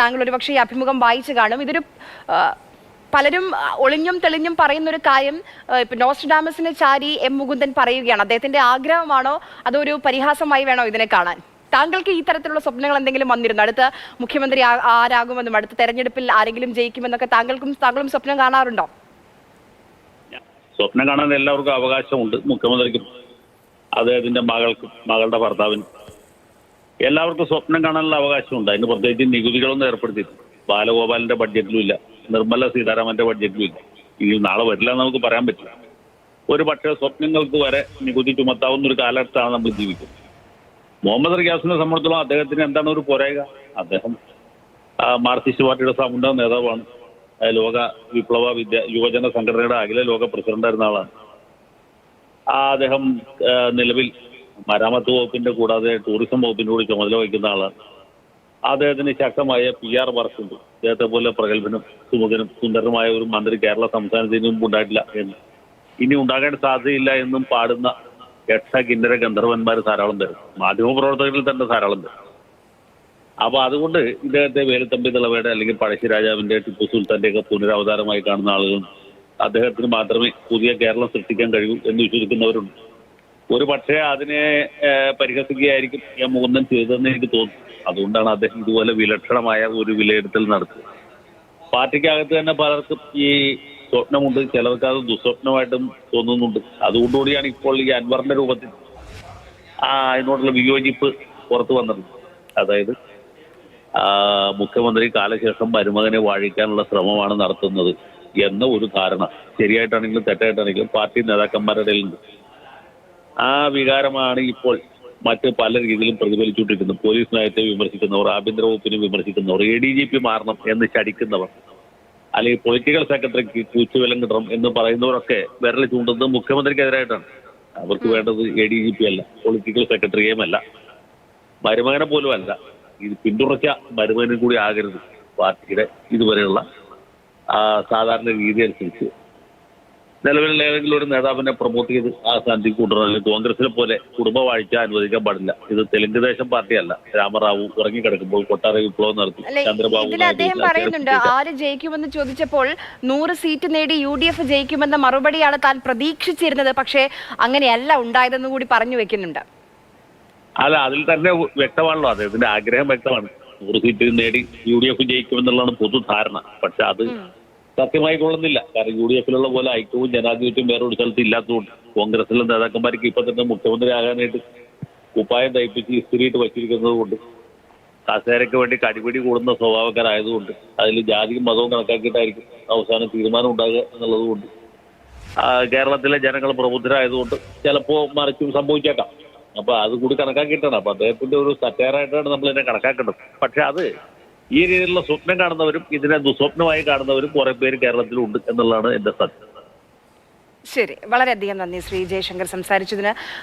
താങ്കൾ ഒരുപക്ഷെ ഈ അഭിമുഖം വായിച്ചു കാണും. ഇതൊരു പലരും ഒളിഞ്ഞും തെളിഞ്ഞും പറയുന്ന ഒരു കാര്യം ഇപ്പൊ നോസ്റ്റഡാമസിനെ ചാരി എം മുകുന്ദൻ പറയുകയാണ്. അദ്ദേഹത്തിന്റെ ആഗ്രഹമാണോ? അതോ ഒരു പരിഹാസമായി വേണോ ഇതിനെ കാണാൻ? താങ്കൾക്ക് ഈ തരത്തിലുള്ള സ്വപ്നങ്ങൾ എന്തെങ്കിലും വന്നിരുന്നു? അടുത്ത മുഖ്യമന്ത്രി ആരാകുമെന്നും അടുത്ത തെരഞ്ഞെടുപ്പിൽ ആരെങ്കിലും ജയിക്കുമെന്നൊക്കെ താങ്കൾക്കും താങ്കളും സ്വപ്നം കാണാറുണ്ടോ? സ്വപ്നം കാണാൻ എല്ലാവർക്കും അവകാശമുണ്ട് മുഖ്യമന്ത്രിക്കും അദ്ദേഹത്തിന്റെ മകൾക്കും മകളുടെ ഭർത്താവിനും. എല്ലാവർക്കും സ്വപ്നം കാണാനുള്ള അവകാശമുണ്ട്. അതിന് പ്രത്യേകിച്ച് നികുതികളൊന്നും ഏർപ്പെടുത്തിയിട്ടില്ല. ബാലഗോപാലിന്റെ ബഡ്ജറ്റിലും ഇല്ല നിർമ്മല സീതാരാമന്റെ ബഡ്ജറ്റിലും ഇല്ല ഇനി നാളെ വരില്ല നമുക്ക് പറയാൻ പറ്റില്ല. ഒരു പക്ഷേ സ്വപ്നങ്ങൾക്ക് വരെ നികുതി ചുമത്താവുന്ന ഒരു കാലഘട്ടത്താണ് നമ്മൾ ജീവിക്കുന്നത്. മുഹമ്മദ് റിയാസിനെ സംബന്ധിച്ചോളം അദ്ദേഹത്തിന് എന്താണ് ഒരു പോരായ അദ്ദേഹം മാർക്സിസ്റ്റ് പാർട്ടിയുടെ സമുന്നത നേതാവാണ്. ലോക വിപ്ലവ വിദ്യ യുവജന സംഘടനയുടെ അഖില ലോക പ്രസിഡന്റായിരുന്ന ആളാണ്. അദ്ദേഹം നിലവിൽ മരാമത്ത് വകുപ്പിന്റെ കൂടാതെ ടൂറിസം വകുപ്പിന്റെ കൂടി ചുമതല വഹിക്കുന്ന ആളാണ് അദ്ദേഹത്തിന് ശക്തമായ പി ആർ വർക്കുണ്ട് അദ്ദേഹത്തെ പോലെ പ്രഗത്ഭനും സുമുഖനും സുന്ദരനുമായ ഒരു മന്ത്രി കേരള സംസ്ഥാനത്തിന് മുമ്പ് ഉണ്ടായിട്ടില്ല എന്ന്. ഇനി ഉണ്ടാകാൻ സാധ്യതയില്ല എന്നും പാടുന്ന എട്ട കിന്നര ഗന്ധർവന്മാർ ധാരാളം തരും മാധ്യമപ്രവർത്തകരിൽ തന്നെ ധാരാളം തരും അപ്പൊ അതുകൊണ്ട് ഇദ്ദേഹത്തെ വേലുത്തമ്പി തിളവയുടെ അല്ലെങ്കിൽ പഴശ്ശിരാജാവിന്റെ ടിപ്പു സുൽത്താന്റെ ഒക്കെ പുനരവതാരമായി കാണുന്ന ആളുകളും അദ്ദേഹത്തിന് മാത്രമേ പുതിയ കേരളം സൃഷ്ടിക്കാൻ കഴിയൂ എന്ന് വിശ്വസിക്കുന്നവരുണ്ട്. ഒരു പക്ഷേ അതിനെ പരിഹസിക്കുകയായിരിക്കും പരിഹസിക്കുകയായിരിക്കും എം മുകുന്ദൻ ചെയ്തതെന്ന് എനിക്ക് തോന്നുന്നു. അതുകൊണ്ടാണ് അദ്ദേഹം ഇതുപോലെ വിലക്ഷണമായ ഒരു വിലയിരുത്തൽ നടത്തുന്നത് പാർട്ടിക്കകത്ത് തന്നെ പലർക്കും ഈ സ്വപ്നമുണ്ട് ചിലർക്ക് അത് ദുസ്വപ്നമായിട്ടും തോന്നുന്നുണ്ട്. അതുകൊണ്ടുകൂടിയാണ് ഇപ്പോൾ ഈ അൻവറിന്റെ രൂപത്തിൽ ആ അതിനോടുള്ള വിയോജിപ്പ് പുറത്തു വന്നത്. അതായത് മുഖ്യമന്ത്രി കാലശേഷം മരുമകനെ വാഴിക്കാനുള്ള ശ്രമമാണ് നടത്തുന്നത് എന്ന ഒരു ധാരണ. ശരിയായിട്ടാണെങ്കിലും തെറ്റായിട്ടാണെങ്കിലും പാർട്ടി നേതാക്കന്മാരുടെ ആ വികാരമാണ് ഇപ്പോൾ മറ്റ് പല രീതിയിലും പ്രതിഫലിച്ചുകൊണ്ടിരിക്കുന്നത്. പോലീസ് നയത്തെ വിമർശിക്കുന്നവർ ആഭ്യന്തര വകുപ്പിനെ വിമർശിക്കുന്നവർ എ ഡി ജി പി മാറണം എന്ന് ചടിക്കുന്നവർ അല്ലെങ്കിൽ പൊളിറ്റിക്കൽ സെക്രട്ടറിക്ക് കൂച്ചുവിലം കിട്ടണം എന്ന് പറയുന്നവരൊക്കെ വിരൽ ചൂണ്ടുന്നത് മുഖ്യമന്ത്രിക്കെതിരായിട്ടാണ്. അവർക്ക് വേണ്ടത് എ ഡി ജി പി അല്ല പൊളിറ്റിക്കൽ സെക്രട്ടറിയും അല്ല. മരുമകനെ പോലും അല്ല. ഇത് പിന്തുണച്ച മരുമകനും കൂടി ആകരുത്. പാർട്ടിയുടെ ഇതുവരെയുള്ള സാധാരണ രീതി അനുസരിച്ച് നിലവിലുള്ള ഏതെങ്കിലും ഒരു നേതാവിനെ പ്രൊമോട്ട് ചെയ്ത് ആ സ്ഥാനത്തേക്ക് കൊണ്ടുവരണം കോൺഗ്രസിനെ പോലെ കുടുംബവാഴ്ച അനുവദിക്കാൻ പാടില്ല. ഇത് തെലുങ്ക് ദേശം പാർട്ടിയല്ല. രാമറാവു ഉറങ്ങിക്കിടക്കുമ്പോൾ കൊട്ടാര വിപ്ലവം നടത്തി. ചന്ദ്രബാബു അദ്ദേഹം പറയുന്നുണ്ട് ആര് ജയിക്കുമെന്ന് ചോദിച്ചപ്പോൾ നൂറ് സീറ്റ് നേടി യു ഡി എഫ് ജയിക്കുമെന്ന മറുപടിയാണ് താൻ പ്രതീക്ഷിച്ചിരുന്നത്. പക്ഷേ അങ്ങനെയല്ല ഉണ്ടായതെന്ന് കൂടി പറഞ്ഞു വെക്കുന്നുണ്ട്. അല്ല അതിൽ തന്നെ വ്യക്തമാണല്ലോ. അദ്ദേഹത്തിന്റെ ആഗ്രഹം വ്യക്തമാണ്. നൂറ് സീറ്റ് നേടി യു ഡി എഫ് ജയിക്കുമെന്നുള്ളതാണ് പൊതുധാരണ. പക്ഷെ അത് സത്യമായി കൊള്ളുന്നില്ല. കാരണം യു ഡി എഫിലുള്ള പോലെ ഐക്യവും ജനാധിപത്യവും വേറൊരു സ്ഥലത്ത് ഇല്ലാത്തതുകൊണ്ട് കോൺഗ്രസിലെ നേതാക്കന്മാർക്ക് ഇപ്പൊ തന്നെ മുഖ്യമന്ത്രി ആകാനായിട്ട് കുപ്പായം തയ്പ്പിച്ച് ഇസ്തിരിയിട്ട് വച്ചിരിക്കുന്നത് കൊണ്ട് കസേരയ്ക്ക് വേണ്ടി കടിപിടി കൂടുന്ന സ്വഭാവക്കാരായതുകൊണ്ട് അതിൽ ജാതിയും മതവും കണക്കാക്കിയിട്ടായിരിക്കും അവസാനം തീരുമാനം ഉണ്ടാകുക എന്നുള്ളത് കൊണ്ട് കേരളത്തിലെ ജനങ്ങൾ പ്രബുദ്ധരായതുകൊണ്ട് ചിലപ്പോ മറിച്ചും സംഭവിച്ചേക്കാം. അപ്പൊ അത് കൂടി കണക്കാക്കിയിട്ടാണ്. അപ്പൊ അദ്ദേഹത്തിന്റെ ഒരു സറ്റയറായിട്ടാണ് നമ്മൾ ഇതിനെ കണക്കാക്കേണ്ടത്. പക്ഷെ അത് ഈ രീതിയിലുള്ള സ്വപ്നം കാണുന്നവരും ഇതിനെ ദുസ്വപ്നമായി കാണുന്നവരും കുറെ പേര് കേരളത്തിലുണ്ട് എന്നുള്ളതാണ് എന്റെ സത്യം. ശരി. വളരെയധികം നന്ദി ശ്രീ ജയശങ്കർ സംസാരിച്ചതിന്.